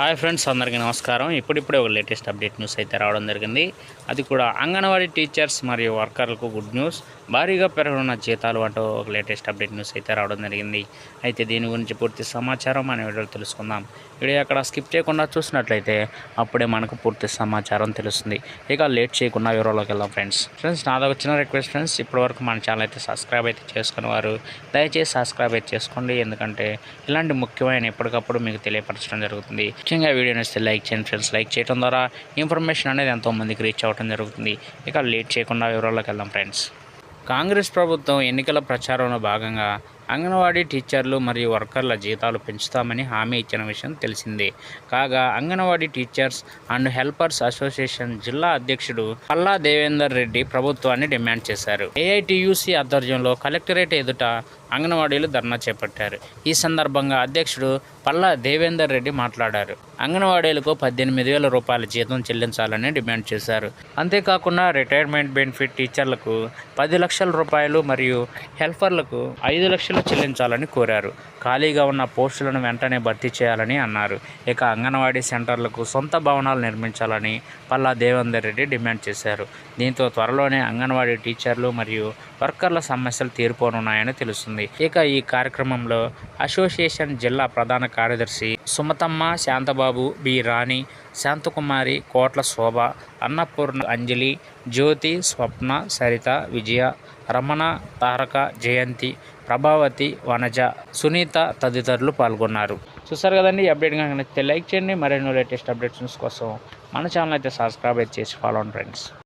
Hi friends అందరికీ నమస్కారం. ఇప్పుడిప్పుడే ఒక లేటెస్ట్ అప్డేట్ న్యూస్ అయితే రావడం జరిగింది. అది కూడా అంగన్వాడీ టీచర్స్ మరియు వర్కర్లకు గుడ్ న్యూస్. భారీగా పెరగనున్న జీతాలు అంటూ ఒక లేటెస్ట్ అప్డేట్ న్యూస్ అయితే రావడం జరిగింది. అయితే దీని గురించి పూర్తి సమాచారం మన వీడియోలో తెలుసుకుందాం. వీడియో అక్కడ స్కిప్ చేయకుండా చూసినట్లయితే అప్పుడే మనకు పూర్తి సమాచారం తెలుస్తుంది. ఇక లేట్ చేయకుండా వివరాల్లోకి వెళ్దాం ఫ్రెండ్స్. ఫ్రెండ్స్ నాదో వచ్చిన రిక్వెస్ట్ ఫ్రెండ్స్. ఇప్పటివరకు మన ఛానల్ అయితే సబ్స్క్రైబ్ అయితే చేసుకుని వారు దయచేసి సబ్స్క్రైబ్ అయితే చేసుకోండి. ఎందుకంటే ఇలాంటి ముఖ్యమైన ఎప్పటికప్పుడు మీకు తెలియపరచడం జరుగుతుంది. ముఖ్యంగా వీడియో నచ్చితే లైక్ చేయండి ఫ్రెండ్స్. లైక్ చేయడం ద్వారా ఇన్ఫర్మేషన్ అనేది ఎంతోమందికి రీచ్ అవ్వడం జరుగుతుంది. ఇక లేట్ చేయకుండా వివరాల్లోకి వెళ్దాం ఫ్రెండ్స్. కాంగ్రెస్ ప్రభుత్వం ఎన్నికల ప్రచారంలో భాగంగా అంగన్వాడీ టీచర్లు మరియు వర్కర్ల జీతాలు పెంచుతామని హామీ ఇచ్చిన విషయం తెలిసిందే. కాగా anganwadi teachers and helpers association జిల్లా అధ్యక్షుడు పల్లా దేవేందర్ రెడ్డి ప్రభుత్వాన్ని డిమాండ్ చేశారు. ఏఐటియుసి ఆధ్వర్యంలో కలెక్టరేట్ ఎదుట అంగన్వాడీలు ధర్నా చేపట్టారు. ఈ సందర్భంగా అధ్యక్షుడు పల్లా దేవేందర్ రెడ్డి మాట్లాడారు. అంగన్వాడీలకు పద్దెనిమిది వేల రూపాయల జీతం చెల్లించాలని డిమాండ్ చేశారు. అంతేకాకుండా రిటైర్మెంట్ బెనిఫిట్ టీచర్లకు పది లక్షల రూపాయలు మరియు హెల్పర్లకు ఐదు లక్షలు చెల్లించాలని కోరారు. ఖాళీగా ఉన్న పోస్టులను వెంటనే భర్తీ చేయాలని అన్నారు. ఇక అంగన్వాడీ సెంటర్లకు సొంత భవనాలు నిర్మించాలని పల్లా దేవేందర్ రెడ్డి డిమాండ్ చేశారు. దీంతో త్వరలోనే అంగన్వాడీ టీచర్లు మరియు వర్కర్ల సమస్యలు తీరిపోనున్నాయని తెలుస్తుంది. ఇక ఈ కార్యక్రమంలో అసోసియేషన్ జిల్లా ప్రధాన కార్యదర్శి సుమతమ్మ శాంతబాబు బి రాణి శాంతకుమారి కోట్ల శోభ అన్నపూర్ణ అంజలి జ్యోతి స్వప్న సరిత విజయ రమణ తారక జయంతి ప్రభావతి వనజ సునీత తదితరులు పాల్గొన్నారు. చూసారు కదండి ఈ అప్డేట్ కనుక నచ్చితే లైక్ చేయండి. మరెన్నో లేటెస్ట్ అప్డేట్స్ కోసం మన ఛానల్ అయితే సబ్స్క్రైబ్ అయితే చేసి ఫాలో ఫ్రెండ్స్